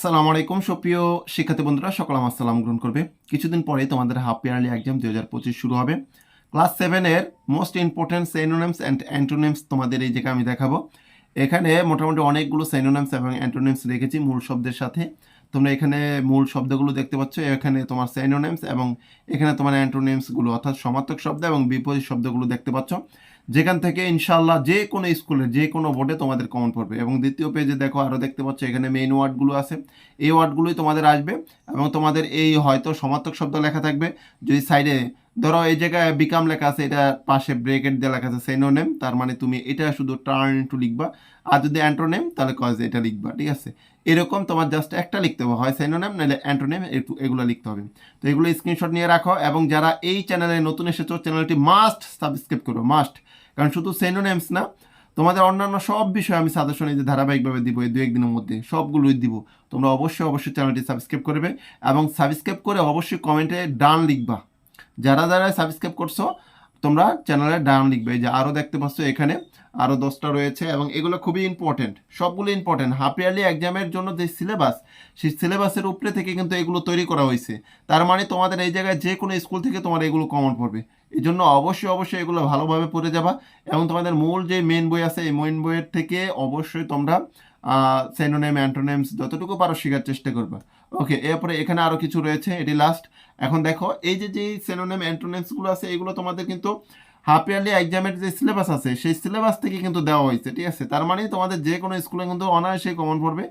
আসসালামু আলাইকুম। সুপ্রিয় শিক্ষার্থী বন্ধুরা, সকল আমার সালাম গ্রহণ করবে। কিছুদিন পরে তোমাদের হাফ ইয়ারলি এক্সাম দু হাজার পঁচিশ শুরু হবে। ক্লাস সেভেনের most important synonyms and antonyms তোমাদের এই জায়গায় আমি দেখাবো। এখানে মোটামুটি অনেকগুলো সেনোনেমস এবং অ্যান্টোনেমস রেখেছি মূল শব্দের সাথে। তোমরা এখানে মূল শব্দগুলো দেখতে পাচ্ছ। এখানে তোমার সেনোনেমস এবং এখানে তোমার অ্যান্টোনেমসগুলো অর্থাৎ সমার্থক শব্দ এবং বিপরীত শব্দগুলো দেখতে পাচ্ছ। যেখান থেকে ইনশাল্লাহ যে কোনো স্কুলে, যে কোনো বোর্ডে তোমাদের কমন পড়বে। এবং দ্বিতীয় পেজে দেখো আরও দেখতে পাচ্ছ, এখানে মেইন ওয়ার্ডগুলো আছে। এই ওয়ার্ডগুলোই তোমাদের আসবে এবং তোমাদের এই হয়তো সমার্থক শব্দ লেখা থাকবে। যদি সাইডে ধরো এই জায়গায় বিকাম লেখা আছে, এটা পাশে ব্রেকেট দিয়ে লেখা আছে সেনোনেম তার মানে তুমি এটা শুধু টার্ন টু লিখবা, আর যদি অ্যান্টোনেম তাহলে কজ এটা লিখবা, ঠিক আছে? এরকম তোমার জাস্ট একটা লিখতে হবে, হয় সেনোনেম নাহলে অ্যান্টোনেম একটু এগুলো লিখতে হবে। তো এগুলো স্ক্রিনশট নিয়ে রাখো, এবং যারা এই চ্যানেলে নতুন এসেছ চ্যানেলটি মাস্ট সাবস্ক্রাইব করো মাস্ট কারণ শুধু সেনোনেমস না, তোমাদের অন্যান্য সব বিষয়ে আমি সাজেশন এই যে ধারাবাহিকভাবে দিব, এই দু একদিনের মধ্যে, সবগুলোই দিব। তোমরা অবশ্যই অবশ্যই চ্যানেলটি সাবস্ক্রাইব করবে, এবং সাবস্ক্রাইব করে অবশ্যই কমেন্টে ডান লিখবা। যারা যারা সাবস্ক্রাইব করছ, তোমরা চ্যানেলে ডান লিখবে যে আরও দেখতে পাচ্ছ এখানে আরও দশটা রয়েছে, এবং এগুলো খুবই ইম্পর্টেন্ট সবগুলো ইম্পর্টেন্ট হাফ ইয়ারলি এক্সামের জন্য যে সিলেবাস সেই সিলেবাসের উপরে থেকে কিন্তু এগুলো তৈরি করা হয়েছে। তার মানে তোমাদের এই জায়গায় যে কোনো স্কুল থেকে তোমার এগুলো কমন পড়বে। এই জন্য অবশ্যই অবশ্যই এগুলো ভালোভাবে পড়ে যাবা, এবং তোমাদের মূল যে মেন বই আছে, এই মেন বইয়ের থেকে অবশ্যই তোমরা সেনোনেম অ্যান্টোনেমস যতটুকু পারো শেখার চেষ্টা করবে। ওকে এরপরে এখানে আরও কিছু রয়েছে, এটি লাস্ট এখন দেখো, এই যে যে সেনোনেম অ্যান্টোনেমসগুলো আছে, এগুলো তোমাদের কিন্তু হাফ ইয়ারলি এক্সামের যে সিলেবাস আছে, সেই সিলেবাস থেকে কিন্তু দেওয়া হয়েছে, ঠিক আছে? তার মানে তোমাদের যে কোনো স্কুলে কিন্তু অনায়াসে কমন পড়বে।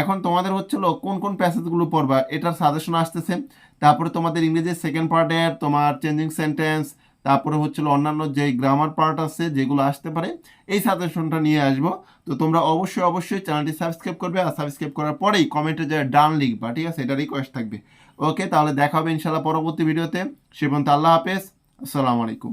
এখন তোমাদের হচ্ছিল কোন কোন প্যাসেজগুলো পড়বা, এটার সাজেশন আসতেছে। তারপরে তোমাদের ইংরেজির সেকেন্ড পার্টের তোমার চেঞ্জিং সেন্টেন্স তারপরে হচ্ছিল অন্যান্য যে গ্রামার পার্ট আছে যেগুলো আসতে পারে, এই সাজেশনটা নিয়ে আসব। তো তোমরা অবশ্যই অবশ্যই চ্যানেলটি সাবস্ক্রাইব করবে আর সাবস্ক্রাইব করার পরেই কমেন্টে যে ডান লিখবা ঠিক আছে? এটা রিকোয়েস্ট থাকবে। ওকে তাহলে দেখা হবে ইনশাল্লাহ পরবর্তী ভিডিওতে সে পর্যন্ত আল্লাহ হাফেজ। আসসালামু আলাইকুম।